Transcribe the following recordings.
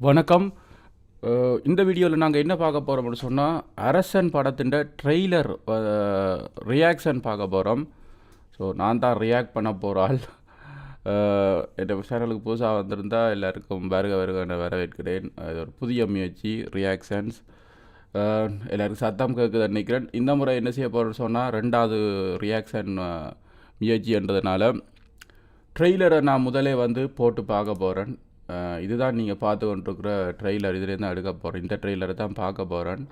வணக்கம். இந்த வீடியோவில் நாங்கள் என்ன பார்க்க போகிறோம் அப்படின்னு சொன்னால் அரசன் படத்தின் ட்ரெய்லர் ரியாக்ஷன் பார்க்க போகிறோம் ஸோ நான் தான் ரியாக்ட் பண்ண போகிறாள் என்னோட சேனலுக்கு புதுசாக வந்திருந்தால் எல்லாருக்கும் வருக வருக வரவேற்கிறேன். இது ஒரு புதிய முயற்சி ரியாக்ஷன்ஸ் எல்லாருக்கும் சத்தம் கேட்க நினைக்கிறேன். இந்த முறை என்ன செய்ய போகிறோம்னு சொன்னால் ரெண்டாவது ரியாக்ஷன் முயற்சின்றதுனால ட்ரெய்லரை நான் முதலே வந்து போட்டு பார்க்க போகிறேன் இதுதான் நீங்கள் பார்த்து கொண்டிருக்கிற ட்ரெய்லர் இதுலேருந்து எடுக்க போகிறேன் இந்த ட்ரெய்லரை தான் பார்க்க போகிறேன்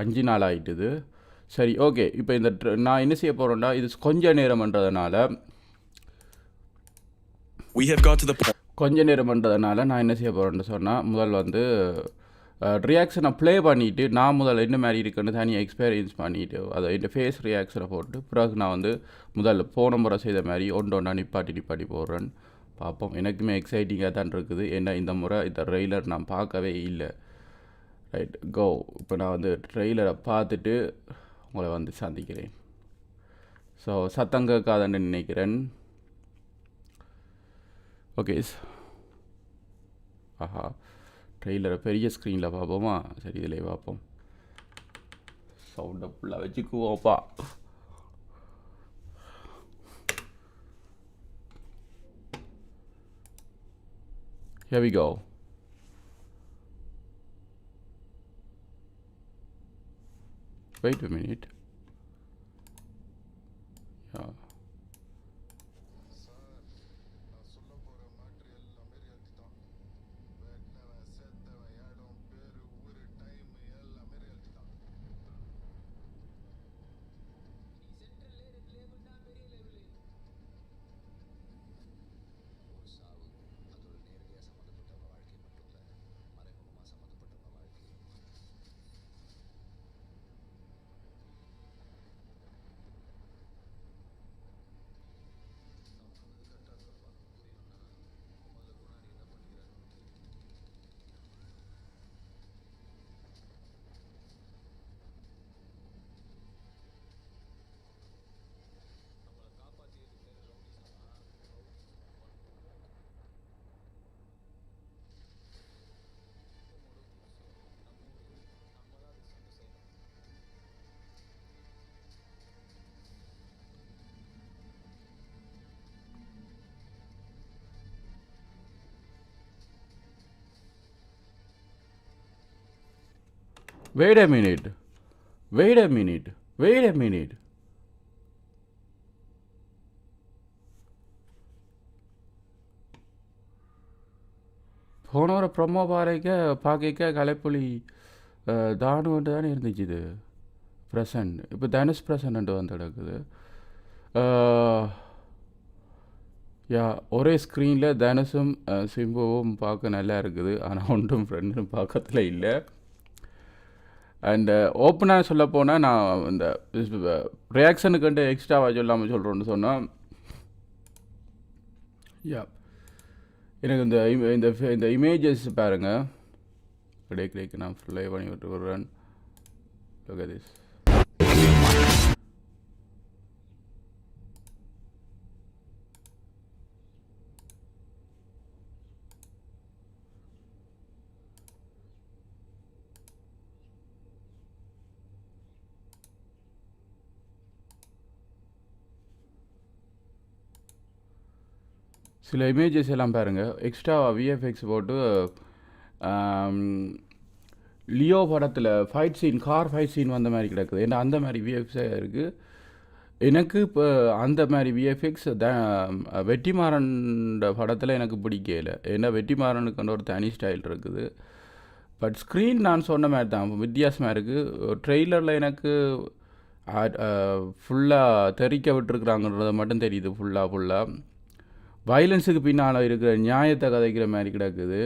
அஞ்சு நாள் ஆயிட்டுது. சரி ஓகே இப்போ இந்த நான் என்ன செய்ய போகிறேன்னா இது கொஞ்ச நேரம்ன்றதுனால the point. கொஞ்ச நேரம்ன்றதுனால நான் என்ன செய்ய போகிறேன்னு சொன்னால் முதல் வந்து ரியாக்ஷனை ப்ளே பண்ணிவிட்டு நான் முதல்ல என்ன மாதிரி இருக்குன்னு தனியாக எக்ஸ்பீரியன்ஸ் பண்ணிவிட்டு அதை இந்த ஃபேஸ் ரியாக்ஷனை போட்டு பிறகு நான் வந்து முதல்ல போன முறை செய்த மாதிரி ஒன்று ஒன்றா நிப்பாட்டி நிப்பாட்டி போடுறேன். பார்ப்போம் எனக்குமே எக்ஸைட்டிங்காக தான் இருக்குது. ஏன்னா இந்த முறை இந்த ட்ரெய்லர் நான் பார்க்கவே இல்லை. ரைட் கோ இப்போ நான் வந்து ட்ரெய்லரை பார்த்துட்டு உங்களை வந்து சந்திக்கிறேன். ஸோ சத்தம் கேட்காதன்னு நினைக்கிறேன். ஓகே ஆஹா. ட்ரெய்லரை பெரிய ஸ்க்ரீனில் பார்ப்போமா? சரி இதில் பார்ப்போம். சவுண்டை ஃபுல்லாக வச்சுக்குவோம்ப்பா. Here we go. Wait a minute. Wait a minute. Wait a minute. Wait a minute. போன ஒரு ப்ரொமோ பாறைக்க பார்க்க கலைப்புலி தானுன்ட்டு தானே இருந்துச்சு இது ப்ரெசன்ட் இப்போ தனுஷ் ப்ரெசன்ட் வந்து கிடக்குது யா ஒரே ஸ்க்ரீனில் தனுஷும் சிம்புவும் பார்க்க நல்லா இருக்குது ஆனால் ஒன்றும் ஃப்ரெண்டும் பக்கத்தில் இல்லை அண்டு ஓப்பனாக சொல்ல போனால் நான் இந்த ரியாக்ஷனுக்குன்ட்டு எக்ஸ்ட்ராவாக சொல்லாமல் சொல்கிறோன்னு சொன்னால் யா எனக்கு இந்த இந்த இந்த இமேஜஸ் பாருங்கள் கிளிக் நான் ப்ளே பண்ணி விட்டு விடுறேன் at சில இமேஜஸ் எல்லாம் பாருங்கள் எக்ஸ்ட்ரா விஎஃப்எக்ஸ் போட்டு லியோ படத்தில் fight scene car fight scene வந்த மாதிரி கிடக்குது. ஏன்னா அந்த மாதிரி விஎஃப்எக்ஸே இருக்குது எனக்கு இப்போ அந்த மாதிரி விஎஃப்எக்ஸ் த வெற்றிமாறன் படத்தில் எனக்கு பிடிக்கல ஏன்னா வெற்றிமாறனுக்கு ஒரு தனி ஸ்டைல் இருக்குது. பட் ஸ்க்ரீன் நான் சொன்ன மாதிரி தான். வித்தியாசமாக இருக்குது ட்ரெய்லரில் எனக்கு ஃபுல்லாக தெறிக்க விட்டுருக்குறாங்கன்றது மட்டும் தெரியுது. ஃபுல்லாக ஃபுல்லாக வயலன்ஸுக்கு பின்னால் இருக்கிற நியாயத்தை கதைக்கிற மாதிரி கிடக்குது.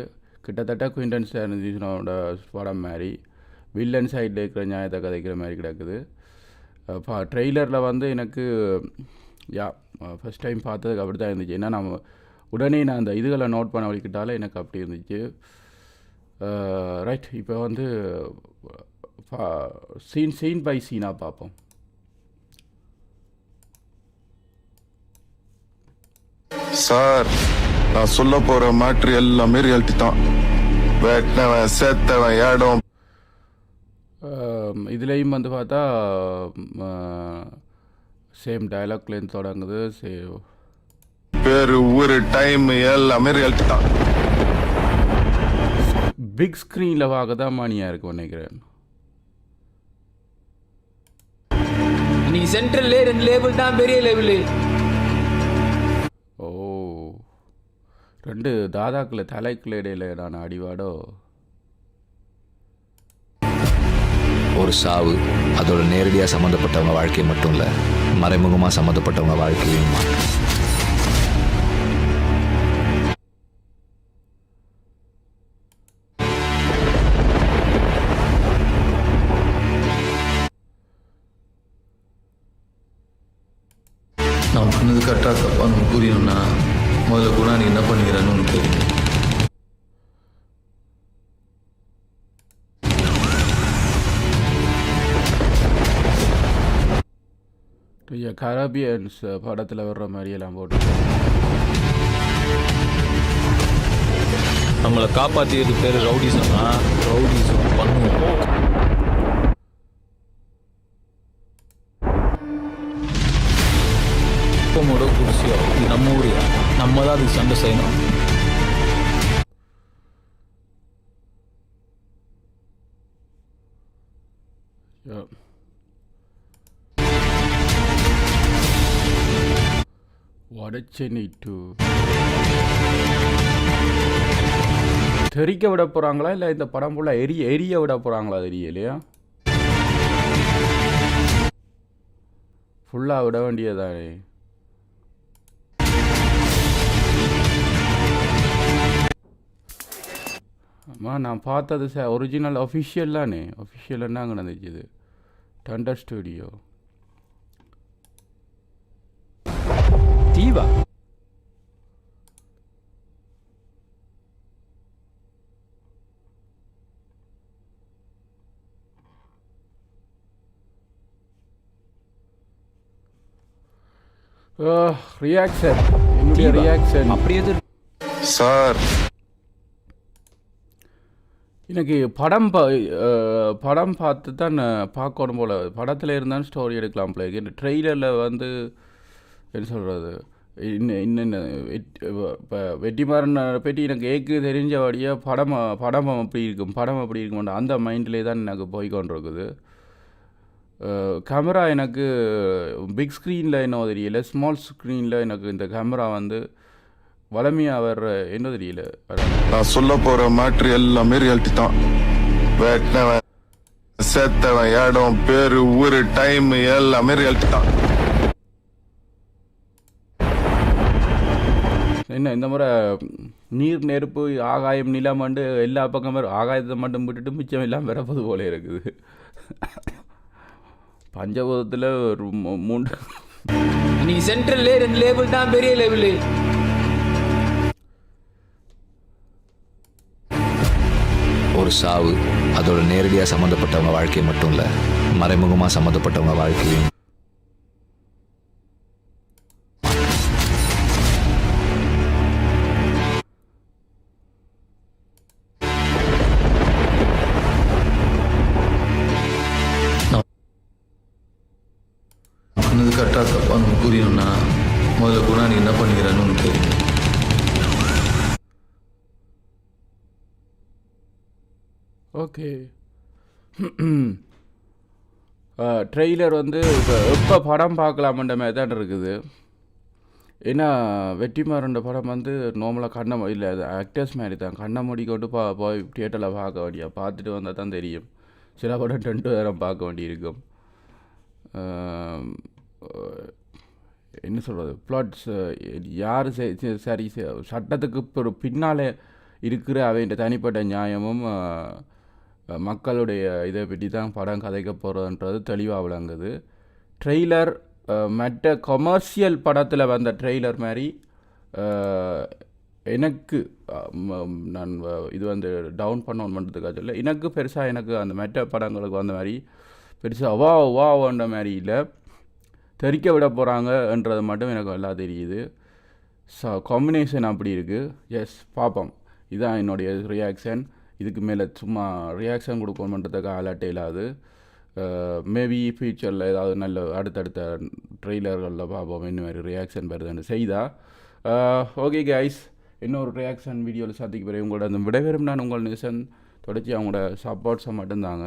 கிட்டத்தட்ட குயின்டன் ஸ்டாரன்ஜினோட படம் மாதிரி வில்லன் சைடில் இருக்கிற நியாயத்தை கதைக்கிற மாதிரி கிடக்குது. பா ட்ரெய்லரில் வந்து எனக்கு யா ஃபஸ்ட் டைம் பார்த்ததுக்கு அப்படி தான் இருந்துச்சு. ஏன்னா நம்ம உடனே நான் அந்த இதுகளை நோட் பண்ண வலிக்கிட்டாலே எனக்கு அப்படி இருந்துச்சு. ரைட் இப்போ வந்து சீன் சீன் பை சீனாக பார்ப்போம். சார் நான் சொல்ல போற மேட்ரு எல்லாமே ரியாலிட்டி தான். வெட்டினவன் செத்தவன் இடம் இதுலேயும் வந்து பார்த்தா சேம் டயலாக்லேருந்து தொடங்குது சே பேரு ஊரு டைம் எல்லாமே ரியாலிட்டி தான். பிக் ஸ்க்ரீனில் பார்க்க தான் மணியாக இருக்கும் நினைக்கிறேன். இன்னைக்கு சென்ட்ரல்லே ரெண்டு லேபிள் தான் பெரிய லேபிள் ரெண்டு தாதாக்களை தலைக்குள்ள இடையில நான் அடிவாடோ? ஒரு சாவு அதோட நேரடியாக சம்மந்தப்பட்டவங்க வாழ்க்கை மட்டும் இல்லை மறைமுகமாக சம்மந்தப்பட்டவங்க வாழ்க்கையும் நான் பண்ணது கரெக்டாக தப்பான்னு புரியணும்னா முதல்ல குணா நீ என்ன பண்ணிக்கிறன்னு உனக்கு தெரியும். கரபியன்ஸ் படத்தில் வர்ற மாதிரியெல்லாம் போட்டு நம்மளை காப்பாற்றியது பேர் ரவுடிசம்னா ரவுடிசம். பண்ணுவோம். குப்பமோட குடிசியோ இது நம்ம ஊரையா நம்ம தான் அதுக்கு சண்டை செய்யணும். Yeah. வடச்சென்னை டு தெறிக்க விட போகிறாங்களா இல்லை இந்த படம் ஃபுல்லாக எரிய எரிய விட போகிறாங்களா தெரியலையா? ஃபுல்லாக விட வேண்டியதானே அம்மா நான் பார்த்தது சார் ஒரிஜினல் அஃபிஷியல் தானே. அஃபிஷியல் என்ன அங்கே நடந்துச்சு டண்டர் ஸ்டுடியோ தீவா? ரியாக்ஷன் என்னுடைய ரியாக்ஷன் அப்படி எது சார் எனக்கு படம் பா படம் பார்த்து தான் பார்க்கணும் போல். படத்தில் இருந்தாலும் ஸ்டோரி எடுக்கலாம் போல. இந்த ட்ரெய்லரில் வந்து என்ன சொல்கிறது இன்னும் இன்னும் இப்போ வெட்டிமாறன் பற்றி எனக்கு ஏக்கு தெரிஞ்சபடியாக படம் படம் அப்படி இருக்கும். படம் அப்படி இருக்கும் அந்த மைண்ட்லேயே தான் எனக்கு போய்கொண்டிருக்குது கேமரா எனக்கு பிக் ஸ்க்ரீனில் என்ன தெரியல. ஸ்மால் ஸ்க்ரீனில் எனக்கு இந்த கேமரா வந்து வளமையாக வர்ற என்ன தெரியல? நான் சொல்ல போற மேட்ரு எல்லாமே ரியாலிட்டி தான். வெட்டினவன் செத்தவன் இடம் பேரு ஊரு டைம் எல்லாமே ரியாலிட்டி தான். என்ன இந்த முறை நீர் நெருப்பு ஆகாயம் நிலம் வந்து எல்லா பக்கமும் ஆகாயத்தை மட்டும் விட்டுட்டு மிச்சம் எல்லாம் வரப்போது போல இருக்குது. பஞ்சபூதத்தில் ஒரு மூன்று இன்னைக்கு சென்ட்ரல்லே ரெண்டு லேபிள் தான் பெரிய லேபிள் ஒரு சாவு. அதோட நேரடியாக சம்மந்தப்பட்டவங்க வாழ்க்கை மட்டும் இல்லை மறைமுகமாக சம்மந்தப்பட்டவங்க வாழ்க்கையும். ஓகே. ட்ரெய்லர் வந்து இப்போ எப்போ படம் பார்க்கலாமன்ற மாதிரி தான் இருக்குது. ஏன்னா வெற்றிமாறன் படம் வந்து நார்மலாக கண்ணை இல்லை அது ஆக்டர்ஸ் மாதிரி தான். கண்ணை மூடி கொண்டு பா போய் தியேட்டரில் பார்க்க வேண்டிய பார்த்துட்டு வந்தால் தான் தெரியும். சில படம் ரெண்டு நேரம் பார்க்க வேண்டியிருக்கும். என்ன சொல்கிறது ப்ளாட்ஸ் யார் சரி சட்டத்துக்கு பின்னாலே இருக்கிற அவைன்ற தனிப்பட்ட நியாயமும் மக்களுடைய இதை பற்றி தான் படம் கதைக்க போகிறதுன்றது தெளிவாக விளங்குது. ட்ரெய்லர் மற்ற கொமர்ஷியல் படத்தில் வந்த ட்ரெய்லர் மாதிரி எனக்கு நான் இது வந்து டவுன் பண்ண பண்ணுறதுக்காக சொல்ல எனக்கு பெருசாக எனக்கு அந்த மெட்ட படங்களுக்கு வந்த மாதிரி பெருசாக வா வான்ற மாதிரி இல்லை. தெறிக்க விட போகிறாங்கன்றது மட்டும் எனக்கு நல்லா தெரியுது. ஸோ காம்பினேஷன் அப்படி இருக்குது எஸ் பார்ப்போம். இதுதான் என்னுடைய ரியாக்ஷன் இதுக்கு மேலே சும்மா ரியாக்ஷன் கொடுக்கணுன்றதுக்கு அலர்ட் இல்லாது மேபி ஃப்யூச்சரில் ஏதாவது நல்ல அடுத்தடுத்த ட்ரெய்லர்களில் பார்ப்போம் என்ன மாதிரி ரியாக்ஷன் வருதுன்னு. செய்தா? ஓகே கைஸ் இன்னொரு ரியாக்ஷன் வீடியோவில் சந்திக்க பிறகு உங்களோட அந்த விடைபெறும் நான் உங்கள் நிசன் தொடர்ச்சி அவங்களோட சப்போர்ட்ஸை மட்டும்தாங்க.